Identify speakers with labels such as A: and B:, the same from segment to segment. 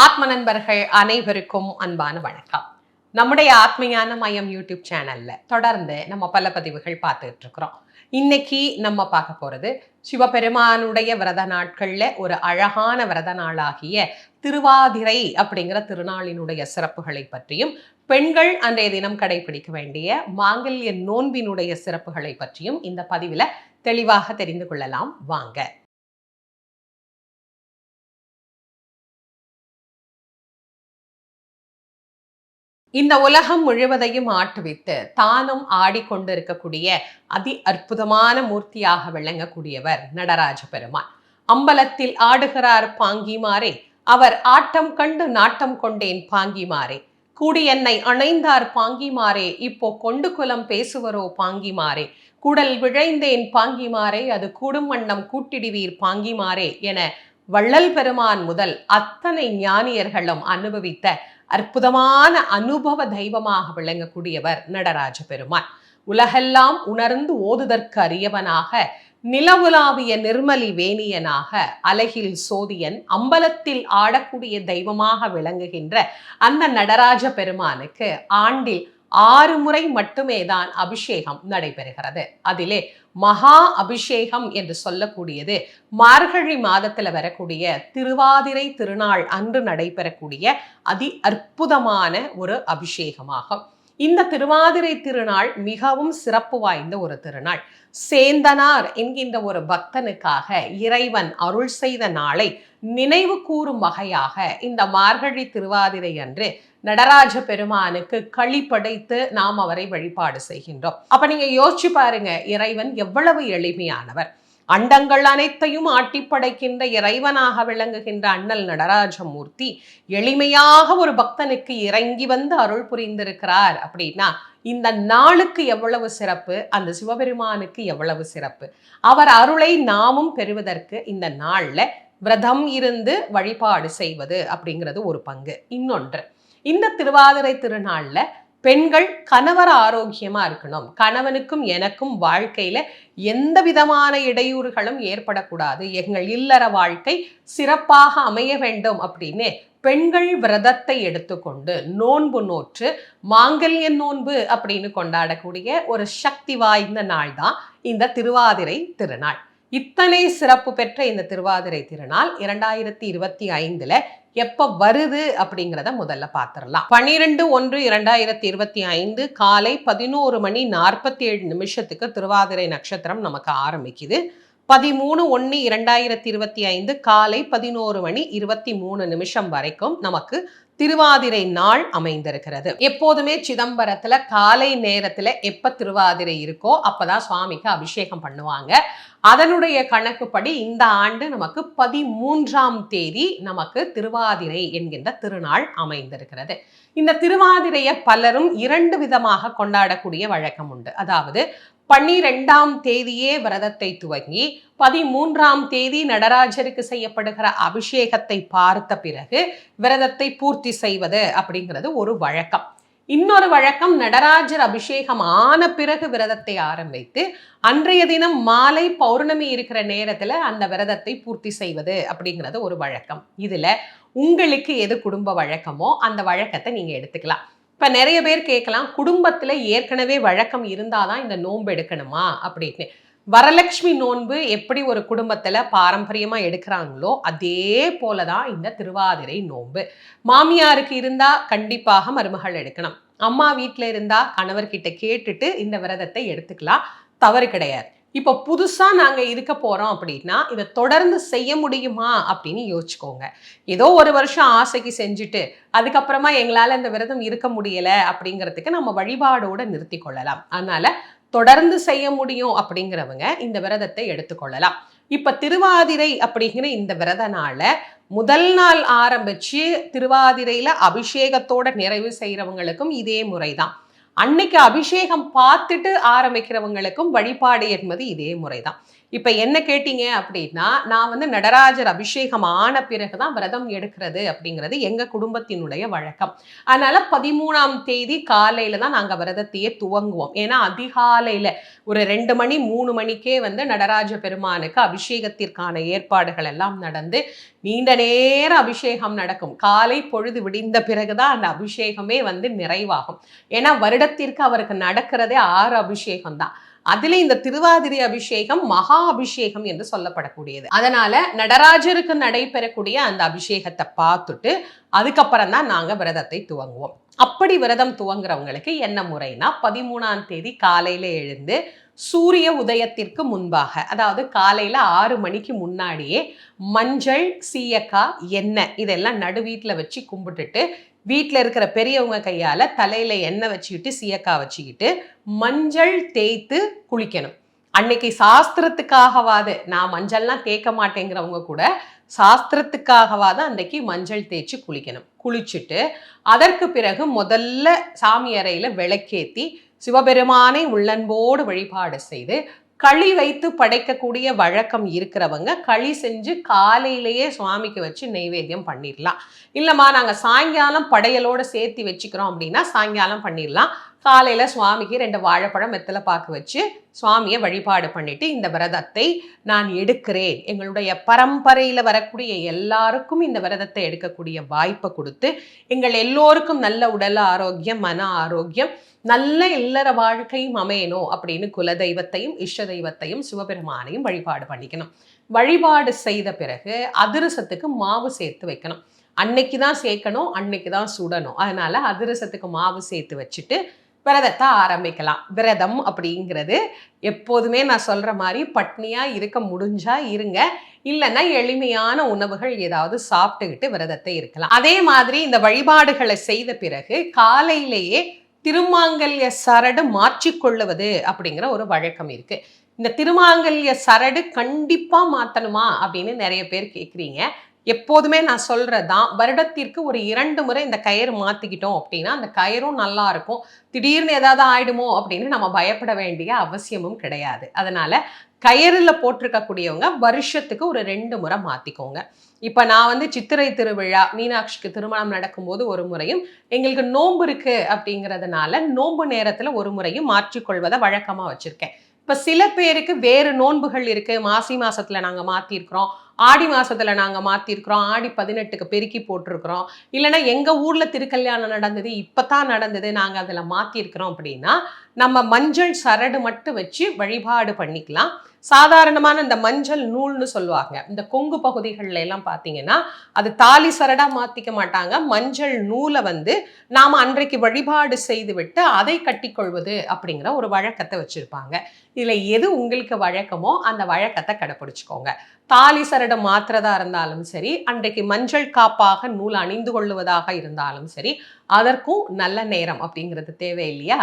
A: ஆத்ம நண்பர்கள் அனைவருக்கும் அன்பான வணக்கம். நம்முடைய ஆத்மையான மயம் யூடியூப் சேனல்ல தொடர்ந்து நம்ம பல பதிவுகள் பார்த்துட்டு இருக்கிறோம். இன்னைக்கு நம்ம பார்க்க போறது சிவபெருமானுடைய விரத நாட்கள்ல ஒரு அழகான விரத நாளாகிய திருவாதிரை அப்படிங்கிற திருநாளினுடைய சிறப்புகளை பற்றியும் பெண்கள் அன்றைய தினம் கடைபிடிக்க வேண்டிய மாங்கல்ய நோன்பினுடைய சிறப்புகளை பற்றியும் இந்த பதிவுல தெளிவாக தெரிந்து கொள்ளலாம். வாங்க. இந்த உலகம் முழுவதையும் ஆட்டுவித்து தானும் ஆடிக்கொண்டிருக்கக்கூடிய அதி அற்புதமான மூர்த்தியாக விளங்கக்கூடியவர் நடராஜ பெருமான் அம்பலத்தில் ஆடுகிறார் பாங்கிமாரே அவர் ஆட்டம் கண்டு நாட்டம் கொண்டேன் பாங்கிமாரே. கூடி என்னை அணைந்தார் பாங்கிமாரே இப்போ கொண்டு குலம் பேசுவரோ பாங்கிமாரே. குடல் விழைந்தேன் பாங்கிமாரே அது கூடும் வண்ணம் கூட்டிடுவீர் பாங்கிமாரே என வள்ளல் பெருமான் முதல் அத்தனை ஞானியர்களும் அனுபவித்த அற்புதமான அனுபவ தெய்வமாக விளங்கக்கூடியவர் நடராஜ பெருமான் உலகெல்லாம் உணர்ந்து ஓதுதற்கு அறியவனாக நிலவுலாவிய நிர்மலி வேணியனாக அலகில் சோதியன் அம்பலத்தில் ஆடக்கூடிய தெய்வமாக விளங்குகின்ற அந்த நடராஜ பெருமானுக்கு ஆண்டில் ஆறு முறை மட்டுமே தான் அபிஷேகம் நடைபெறுகிறது. அதிலே மகா அபிஷேகம் என்று சொல்லக்கூடியது மார்கழி மாதத்துல வரக்கூடிய திருவாதிரை திருநாள் அன்று நடைபெறக்கூடிய அதி அற்புதமான ஒரு அபிஷேகமாகும். இந்த திருவாதிரை திருநாள் மிகவும் சிறப்பு வாய்ந்த ஒரு திருநாள். சேந்தனார் என்கின்ற ஒரு பக்தனுக்காக இறைவன் அருள் செய்த நாளை நினைவு கூறும் வகையாக இந்த மார்கழி திருவாதிரை அன்று நடராஜ பெருமானுக்கு களி படைத்து நாம் அவரை வழிபாடு செய்கின்றோம். அப்ப நீங்க யோசிச்சு பாருங்க இறைவன் எவ்வளவு எளிமையானவர். அண்டங்கள் அனைத்தையும் ஆட்டி படைக்கின்ற இறைவனாக விளங்குகின்ற அண்ணல் நடராஜமூர்த்தி எளிமையாக ஒரு பக்தனுக்கு இறங்கி வந்து அருள் புரிந்திருக்கிறார் அப்படின்னா இந்த நாளுக்கு எவ்வளவு சிறப்பு அந்த சிவபெருமானுக்கு எவ்வளவு சிறப்பு. அவர் அருளை நாமும் பெறுவதற்கு இந்த நாள்ல விரதம் இருந்து வழிபாடு செய்வது அப்படிங்கிறது ஒரு பங்கு. இன்னொன்று இந்த திருவாதிரை திருநாள்ல பெண்கள் கணவர் ஆரோக்கியமா இருக்கணும். கணவனுக்கும் எனக்கும் வாழ்க்கையில எந்த விதமான இடையூறுகளும் ஏற்படக்கூடாது. எங்கள் இல்லற வாழ்க்கை சிறப்பாக அமைய வேண்டும் அப்படின்னு பெண்கள் விரதத்தை எடுத்துக்கொண்டு நோன்பு நோற்று மாங்கல்ய நோன்பு அப்படின்னு கொண்டாடக்கூடிய ஒரு சக்தி வாய்ந்த நாள் தான் இந்த திருவாதிரை திருநாள். இத்தனை சிறப்பு பெற்ற இந்த திருவாதிரை திருநாள் இரண்டாயிரத்தி இருபத்தி ஐந்துல எப்ப வருது அப்படிங்கிறத முதல்ல பார்த்துடலாம் பன்னிரெண்டு ஒன்று இரண்டாயிரத்தி இருபத்தி ஐந்து காலை பதினோரு மணி நாற்பத்தி ஏழு நிமிஷத்துக்கு திருவாதிரை நட்சத்திரம் நமக்கு ஆரம்பிக்குது. பதிமூணு ஒன்று இரண்டாயிரத்தி இருபத்தி ஐந்து காலை பதினோரு மணி இருபத்தி மூணு நிமிஷம் வரைக்கும் நமக்கு திருவாதிரை நாள் அமைந்திருக்கிறது. எப்போதுமே சிதம்பரத்துல காலை நேரத்துல எப்ப திருவாதிரை இருக்கோ அப்பதான் சுவாமிக்கு அபிஷேகம் பண்ணுவாங்க. அதனுடைய கணக்குப்படி இந்த ஆண்டு நமக்கு பதிமூன்றாம் தேதி நமக்கு திருவாதிரை என்கின்ற திருநாள் அமைந்திருக்கிறது. இந்த திருவாதிரையை பலரும் இரண்டு விதமாக கொண்டாடக்கூடிய வழக்கம் உண்டு. அதாவது பன்னிரெண்டாம் தேதியே விரதத்தை துவங்கி பதிமூன்றாம் தேதி நடராஜருக்கு செய்யப்படுகிற அபிஷேகத்தை பார்த்த பிறகு விரதத்தை பூர்த்தி செய்வது அப்படிங்கிறது ஒரு வழக்கம். இன்னொரு வழக்கம் நடராஜர் அபிஷேகம் ஆன பிறகு விரதத்தை ஆரம்பித்து அன்றைய தினம் மாலை பௌர்ணமி இருக்கிற நேரத்துல அந்த விரதத்தை பூர்த்தி செய்வது அப்படிங்கிறது ஒரு வழக்கம். இதுல உங்களுக்கு எது குடும்ப வழக்கமோ அந்த வழக்கத்தை நீங்கள் எடுத்துக்கலாம். இப்போ நிறைய பேர் கேட்கலாம் குடும்பத்தில் ஏற்கனவே வழக்கம் இருந்தாதான் இந்த நோன்பு எடுக்கணுமா அப்படின்னு. வரலட்சுமி நோன்பு எப்படி ஒரு குடும்பத்தில் பாரம்பரியமாக எடுக்கிறாங்களோ அதே போலதான் இந்த திருவாதிரை நோன்பு. மாமியாருக்கு இருந்தால் கண்டிப்பாக மருமகள் எடுக்கணும். அம்மா வீட்டில் இருந்தால் கணவர்கிட்ட கேட்டுட்டு இந்த விரதத்தை எடுத்துக்கலாம். தவறு கிடையாது. இப்போ புதுசாக நாங்கள் இருக்க போகிறோம் அப்படின்னா இதை தொடர்ந்து செய்ய முடியுமா அப்படின்னு யோசிச்சுக்கோங்க. ஏதோ ஒரு வருஷம் ஆசைக்கு செஞ்சுட்டு அதுக்கப்புறமா எங்களால் இந்த விரதம் இருக்க முடியலை அப்படிங்கிறதுக்கு நம்ம வழிபாடோடு நிறுத்தி கொள்ளலாம். அதனால் தொடர்ந்து செய்ய முடியும் அப்படிங்கிறவங்க இந்த விரதத்தை எடுத்துக்கொள்ளலாம் இப்போ திருவாதிரை அப்படிங்கிற இந்த விரத நாளை முதல் நாள் ஆரம்பிச்சு திருவாதிரையில் அபிஷேகத்தோட நிறைவு செய்கிறவங்களுக்கும் இதே முறை தான் அன்னைக்கு அபிஷேகம் பார்த்துட்டு ஆரம்பிக்கிறவங்களுக்கும் வழிபாடு என்பது இதே முறைதான். இப்போ என்ன கேட்டீங்க அப்படின்னா நான் வந்து நடராஜர் அபிஷேகம் ஆன பிறகு தான் விரதம் எடுக்கிறது அப்படிங்கிறது எங்கள் குடும்பத்தினுடைய வழக்கம். அதனால் பதிமூணாம் தேதி காலையில் தான் நாங்கள் விரதத்தையே துவங்குவோம். ஏன்னா அதிகாலையில் ஒரு ரெண்டு மணி மூணு மணிக்கே வந்து நடராஜ பெருமானுக்கு அபிஷேகத்திற்கான ஏற்பாடுகள் எல்லாம் நடந்து நீண்ட நேர அபிஷேகம் நடக்கும். காலை பொழுது விடிந்த பிறகு தான் அந்த அபிஷேகமே வந்து நிறைவாகும். ஏன்னா வருடத்திற்கு அவருக்கு நடக்கிறதே ஆறு அபிஷேகம் தான் அதுல இந்த திருவாதிரை அபிஷேகம் மகா அபிஷேகம் என்று சொல்லப்படக்கூடியது. அதனால நடராஜருக்கு நடைபெறக்கூடிய அந்த அபிஷேகத்தை பார்த்துட்டு அதுக்கப்புறம் தான் நாங்க விரதத்தை துவங்குவோம். அப்படி விரதம் துவங்குறவங்களுக்கு என்ன முறைனா பதிமூணாம் தேதி காலையில எழுந்து சூரிய உதயத்திற்கு முன்பாக அதாவது காலையில ஆறு மணிக்கு முன்னாடியே மஞ்சள் சீயக்காய் எண்ணெய் இதெல்லாம் நடு வீட்டில் வச்சு கும்பிட்டுட்டு வீட்டில் இருக்கிற பெரியவங்க கையால் தலையில் எண்ணெய் வச்சுக்கிட்டு சீயக்காய் வச்சுக்கிட்டு மஞ்சள் தேய்த்து குளிக்கணும். அன்னைக்கு சாஸ்திரத்துக்காகவாது நான் மஞ்சள்லாம் தேய்க்க மாட்டேங்கிறவங்க கூட சாஸ்திரத்துக்காகவாது அன்னைக்கு மஞ்சள் தேய்ச்சி குளிக்கணும். குளிச்சுட்டு அதற்கு பிறகு முதல்ல சாமி அறையில் விளக்கேத்தி சிவபெருமானை உள்ளன்போடு வழிபாடு செய்து களி வைத்து படைக்கக்கூடிய வழக்கம் இருக்கிறவங்க களி செஞ்சு காலையிலேயே சுவாமிக்கு வச்சு நெய்வேத்தியம் பண்ணிடலாம். இல்லைம்மா நாங்கள் சாயங்காலம் படையலோடு சேர்த்து வச்சுக்கிறோம் அப்படின்னா சாயங்காலம் பண்ணிடலாம். காலையில் சுவாமிக்கு ரெண்டு வாழைப்பழம் வெத்தலை பாக்கு வச்சு சுவாமியை வழிபாடு பண்ணிட்டு இந்த விரதத்தை நான் எடுக்கிறேன். எங்களுடைய பரம்பரையில் வரக்கூடிய எல்லாருக்கும் இந்த விரதத்தை எடுக்கக்கூடிய வாய்ப்பை கொடுத்து எங்கள் எல்லோருக்கும் நல்ல உடல் ஆரோக்கியம் மன ஆரோக்கியம் நல்ல இல்லற வாழ்க்கையும் அமையணும் அப்படின்னு குல தெய்வத்தையும் இஷ்ட தெய்வத்தையும் சிவபெருமானையும் வழிபாடு பண்ணிக்கணும். வழிபாடு செய்த பிறகு அதிரசத்துக்கு மாவு சேர்த்து வைக்கணும். அன்னைக்கு தான் சேர்க்கணும் அன்னைக்கு தான் சுடணும். அதனால அதிரசத்துக்கு மாவு சேர்த்து வச்சுட்டு விரதத்தை ஆரம்பிக்கலாம். விரதம் அப்படிங்கிறது எப்போதுமே நான் சொல்கிற மாதிரி பட்னியாக இருக்க முடிஞ்சா இருங்க. இல்லைன்னா எளிமையான உணவுகள் ஏதாவது சாப்பிட்டுக்கிட்டு விரதத்தை இருக்கலாம். அதே மாதிரி இந்த வழிபாடுகளை செய்த பிறகு காலையிலேயே திருமாங்கல்ய சரடு மாற்றிக்கொள்ளுவது அப்படிங்கிற ஒரு வழக்கம் இருக்குது இந்த திருமாங்கல்ய சரடு கண்டிப்பாக மாற்றணுமா அப்படின்னு நிறைய பேர் கேட்குறீங்க எப்போதுமே நான் சொல்கிறதான் வருடத்திற்கு ஒரு இரண்டு முறை இந்த கயிறு மாற்றிக்கிட்டோம் அப்படின்னா அந்த கயிறும் நல்லா இருக்கும். திடீர்னு ஏதாவது ஆயிடுமோ அப்படின்னு நம்ம பயப்பட வேண்டிய அவசியமும் கிடையாது. அதனால கயிறில் போட்டிருக்கக்கூடியவங்க வருஷத்துக்கு ஒரு ரெண்டு முறை மாற்றிக்கோங்க இப்போ நான் வந்து சித்திரை திருவிழா மீனாட்சிக்கு திருமணம் நடக்கும்போது ஒரு முறையும் எங்களுக்கு நோன்பு இருக்கு அப்படிங்கிறதுனால நோன்பு நேரத்தில் ஒரு முறையும் மாற்றிக்கொள்வதை வழக்கமாக வச்சுருக்கேன். இப்போ சில பேருக்கு வேறு நோன்புகள் இருக்குது மாசி மாதத்தில் நாங்கள் மாற்றிருக்கிறோம் ஆடி மாசத்துல நாங்க மாத்திருக்கிறோம். ஆடி பதினெட்டுக்கு பெருக்கி போட்டிருக்கிறோம். இல்லைனா எங்க ஊர்ல திருக்கல்யாணம் நடந்தது இப்பதான் நடந்தது நாங்க அதுல மாத்திருக்கிறோம் அப்படின்னா நம்ம மஞ்சள் சரடு மட்டும் வச்சு வழிபாடு பண்ணிக்கலாம். சாதாரணமான இந்த மஞ்சள் நூல்னு சொல்லுவாங்க. இந்த கொங்கு பகுதிகளில் எல்லாம் பார்த்தீங்கன்னா அது தாலி சரடா மாத்திக்க மாட்டாங்க. மஞ்சள் நூலை வந்து நாம் அன்றைக்கு வழிபாடு செய்து விட்டு அதை கட்டிக்கொள்வது அப்படிங்கிற ஒரு வழக்கத்தை வச்சிருப்பாங்க. இதுல எது உங்களுக்கு வழக்கமோ அந்த வழக்கத்தை கடைப்பிடிச்சிக்கோங்க தாலி சரடம் மாத்திரதா இருந்தாலும் சரி அன்றைக்கு மஞ்சள் காப்பாக நூல் அணிந்து கொள்ளுவதாக இருந்தாலும் சரி அதற்கும் நல்ல நேரம் அப்படிங்கிறது தேவை இல்லையா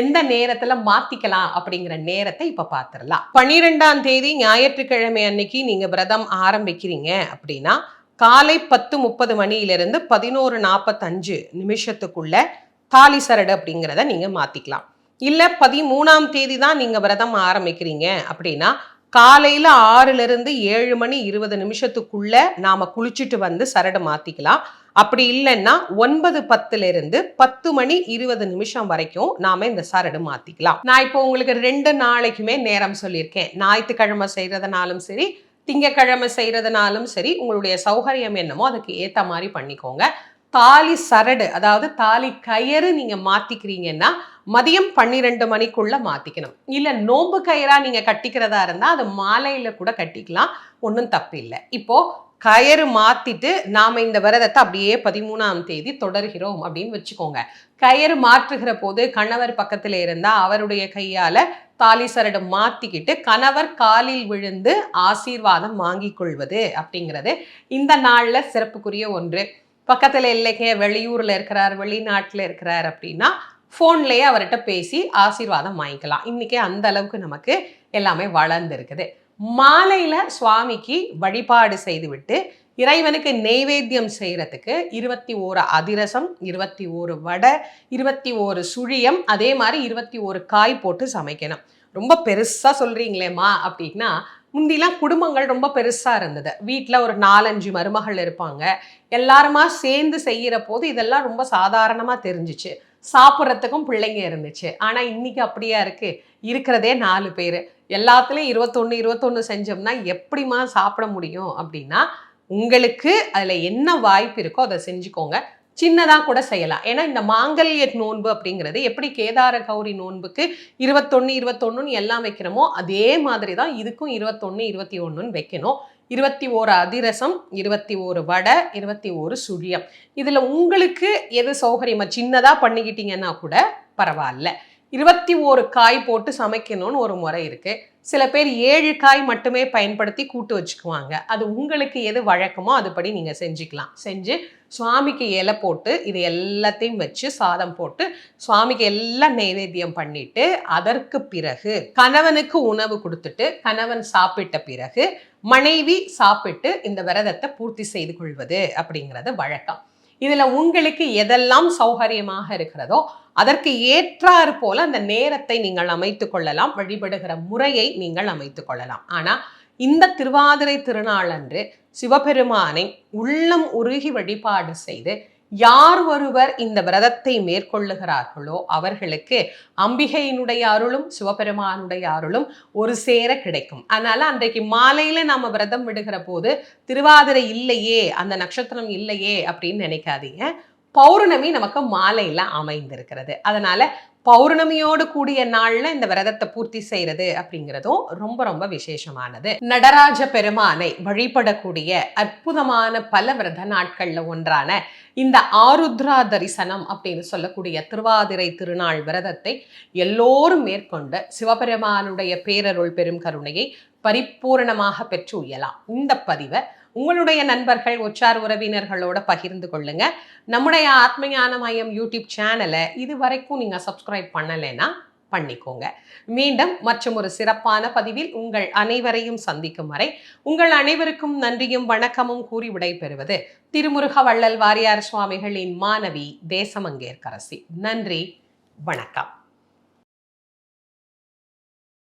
A: எந்த நேரத்துல மாத்திக்கலாம் அப்படிங்கிற நேரத்தை இப்ப பாத்திரலாம். பன்னிரெண்டாம் தேதி ஞாயிற்றுக்கிழமை அன்னைக்கு நீங்க விரதம் ஆரம்பிக்கிறீங்க அப்படின்னா காலை பத்து முப்பது மணியிலிருந்து பதினோரு நாற்பத்தஞ்சு நிமிஷத்துக்குள்ள தாலி சரடு அப்படிங்கிறத நீங்க மாத்திக்கலாம். இல்ல பதிமூணாம் தேதி தான் நீங்க விரதம் ஆரம்பிக்கிறீங்க அப்படின்னா காலையில் ஆறுலேருந்து ஏழு மணி இருபது நிமிஷத்துக்குள்ள நாம் குளிச்சுட்டு வந்து சரடு மாற்றிக்கலாம் அப்படி இல்லைன்னா ஒன்பது பத்துல இருந்து பத்து மணி இருபது நிமிஷம் வரைக்கும் நாம இந்த சரடு மாத்திக்கலாம். நான் இப்போ உங்களுக்கு ரெண்டு நாளைக்குமே நேரம் சொல்லியிருக்கேன். ஞாயிற்றுக்கிழமை செய்யறதுனாலும் சரி திங்கக்கிழமை செய்யறதுனாலும் சரி உங்களுடைய சௌகரியம் என்னமோ அதுக்கு ஏத்த மாதிரி பண்ணிக்கோங்க. தாலி சரடு அதாவது தாலி கயிறு நீங்க மாத்திக்கிறீங்கன்னா மதியம் பன்னிரெண்டு மணிக்குள்ள மாத்திக்கணும். இல்ல நோம்பு கயிறா நீங்க கட்டிக்கிறதா இருந்தா அது மாலையில கூட கட்டிக்கலாம். ஒன்றும் தப்பு இல்லை இப்போ கயிறு மாத்திட்டு நாம இந்த விரதத்தை அப்படியே பதிமூணாம் தேதி தொடர்கிறோம் அப்படின்னு வச்சுக்கோங்க. கயிறு மாற்றுகிற போது கணவர் பக்கத்துல இருந்தா அவருடைய கையால தாலி சரடு மாத்திக்கிட்டு கணவர் காலில் விழுந்து ஆசீர்வாதம் வாங்கி கொள்வது அப்படிங்கிறது இந்த நாள்ல சிறப்புக்குரிய ஒன்று. பக்கத்துல இல்லைங்க வெளியூர்ல இருக்கிறார் வெளிநாட்டுல இருக்கிறார் அப்படின்னா ஃபோன்லேயே அவர்கிட்ட பேசி ஆசீர்வாதம் வாங்கிக்கலாம். இன்றைக்கே அந்த அளவுக்கு நமக்கு எல்லாமே வளர்ந்துருக்குது. மாலையில் சுவாமிக்கு வழிபாடு செய்துவிட்டு இறைவனுக்கு நெய்வேத்தியம் செய்கிறதுக்கு இருபத்தி ஓரு அதிரசம் இருபத்தி ஓரு வடை இருபத்தி ஓரு சுழியம் அதே மாதிரி இருபத்தி ஓரு காய் போட்டு சமைக்கணும். ரொம்ப பெருசாக சொல்கிறீங்களேம்மா அப்படின்னா முந்திலாம் குடும்பங்கள் ரொம்ப பெருசாக இருந்தது. வீட்டில் ஒரு நாலஞ்சு மருமகள் இருப்பாங்க. எல்லாருமா சேர்ந்து செய்கிற போது இதெல்லாம் ரொம்ப சாதாரணமாக தெரிஞ்சுச்சு. சாப்பிட்றதுக்கும் பிள்ளைங்க இருந்துச்சு. ஆனால் இன்னைக்கு அப்படியா இருக்குது இருக்கிறதே நாலு பேர். எல்லாத்துலேயும் இருபத்தொன்னு இருபத்தொன்னு செஞ்சோம்னா எப்படிம்மா சாப்பிட முடியும் அப்படின்னா உங்களுக்கு அதில் என்ன வாய்ப்பு இருக்கோ அதை செஞ்சுக்கோங்க. சின்னதாக கூட செய்யலாம். ஏன்னா இந்த மாங்கல்ய நோன்பு அப்படிங்கிறது எப்படி கேதார கௌரி நோன்புக்கு இருபத்தொன்னு இருபத்தொன்னுன்னு எல்லாம் வைக்கிறோமோ அதே மாதிரி தான் இதுக்கும் இருபத்தொன்னு இருபத்தி ஒன்றுன்னு வைக்கணும். இருபத்தி ஓரு அதிரசம் இருபத்தி ஓரு வடை இருபத்தி ஓரு சுழியம். இதில் உங்களுக்கு எது சௌகரியமாக சின்னதாக பண்ணிக்கிட்டீங்கன்னா கூட பரவாயில்ல. இருபத்தி ஓரு காய் போட்டு சமைக்கணும்னு ஒரு முறை இருக்கு. சில பேர் ஏழு காய் மட்டுமே பயன்படுத்தி கூட்டு வச்சுக்குவாங்க. அது உங்களுக்கு எது வழக்கமோ அதுபடி நீங்க செஞ்சுக்கலாம். செஞ்சு சுவாமிக்கு இலை போட்டு இது எல்லாத்தையும் வச்சு சாதம் போட்டு சுவாமிக்கு எல்லாம் நைவேத்தியம் பண்ணிட்டு அதற்கு பிறகு கணவனுக்கு உணவு கொடுத்துட்டு கணவன் சாப்பிட்ட பிறகு மனைவி சாப்பிட்டு இந்த விரதத்தை பூர்த்தி செய்து கொள்வது அப்படிங்கிறது வழக்கம். இதுல உங்களுக்கு எதெல்லாம் சௌகரியமாக இருக்கிறதோ அதற்கு ஏற்றாறு போல அந்த நேரத்தை நீங்கள் அமைத்து கொள்ளலாம் வழிபடுகிற முறையை நீங்கள் அமைத்து கொள்ளலாம். ஆனா இந்த திருவாதிரை திருநாளன்று சிவபெருமானை உள்ளம் உருகி வழிபாடு செய்து யார் ஒருவர் இந்த விரதத்தை மேற்கொள்ளுகிறார்களோ அவர்களுக்கு அம்பிகையினுடைய அருளும் சிவபெருமானுடைய அருளும் ஒரு சேர கிடைக்கும். அதனால அன்றைக்கு மாலையில நாம விரதம் விடுகிற போது திருவாதிரை இல்லையே அந்த நட்சத்திரம் இல்லையே அப்படின்னு நினைக்காதீங்க. பௌர்ணமி நமக்கு மாலையில் அமைந்திருக்கிறது. அதனால பௌர்ணமியோடு கூடிய நாள்ல இந்த விரதத்தை பூர்த்தி செய்யறது அப்படிங்கிறதும் ரொம்ப ரொம்ப விசேஷமானது. நடராஜ பெருமானை வழிபடக்கூடிய அற்புதமான பல விரத நாட்கள்ல ஒன்றான இந்த ஆருத்ரா தரிசனம் அப்படின்னு சொல்லக்கூடிய திருவாதிரை திருநாள் விரதத்தை எல்லோரும் மேற்கொண்டு சிவபெருமானுடைய பேரருள் பெரும் கருணையை பரிபூர்ணமாக பெற்று உயலாம். இந்த பதிவை உங்களுடைய நண்பர்கள் உச்சார் உறவினர்களோட பகிர்ந்து கொள்ளுங்க. நம்முடைய ஆத்மஞான மையம் யூடியூப் சேனலை இது வரைக்கும் நீங்க சப்ஸ்கிரைப் பண்ணலைன்னா பண்ணிக்கோங்க. மீண்டும் மற்றும் ஒரு சிறப்பான பதிவில் உங்கள் அனைவரையும் சந்திக்கும் வரை உங்கள் அனைவருக்கும் நன்றியும் வணக்கமும் கூறி விடைபெறுவது திருமுருக வள்ளல் வாரியார் சுவாமிகளின் மாணவி தேசமங்கேற்கரசி. நன்றி வணக்கம்.